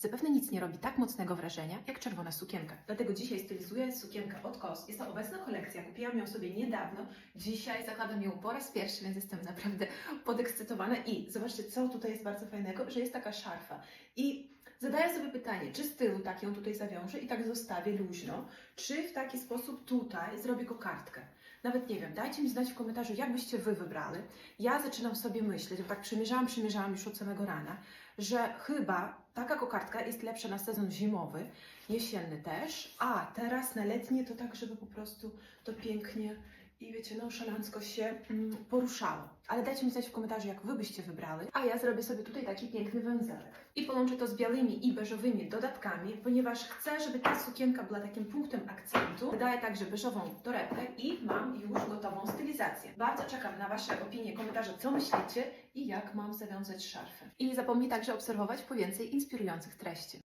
Zapewne nic nie robi tak mocnego wrażenia jak czerwona sukienka. Dlatego dzisiaj stylizuję sukienkę od KOS. Jest to obecna kolekcja, kupiłam ją sobie niedawno. Dzisiaj zakładam ją po raz pierwszy, więc jestem naprawdę podekscytowana. I zobaczcie, co tutaj jest bardzo fajnego, że jest taka szarfa. I zadaję sobie pytanie, czy z tyłu tak ją tutaj zawiążę i tak zostawię luźno, czy w taki sposób tutaj zrobię kokardkę. Nawet nie wiem, dajcie mi znać w komentarzu, jak byście Wy wybrali. Ja zaczynam sobie myśleć, bo tak przymierzałam, przymierzałam już od samego rana, że chyba taka kokardka jest lepsza na sezon zimowy, jesienny też, a teraz na letnie to tak, żeby po prostu to pięknie i wiecie, nonszalancko się mm, poruszało. Ale dajcie mi znać w komentarzu, jak Wy byście wybrali, a ja zrobię sobie tutaj taki piękny węzełek. I połączę to z białymi i beżowymi dodatkami, ponieważ chcę, żeby ta sukienka była takim punktem akcentu. Daję także beżową torebkę i mam już gotową stylizację. Bardzo czekam na Wasze opinie, komentarze, co myślicie i jak mam zawiązać szarfę. I nie zapomnij także obserwować po więcej inspirujących treści.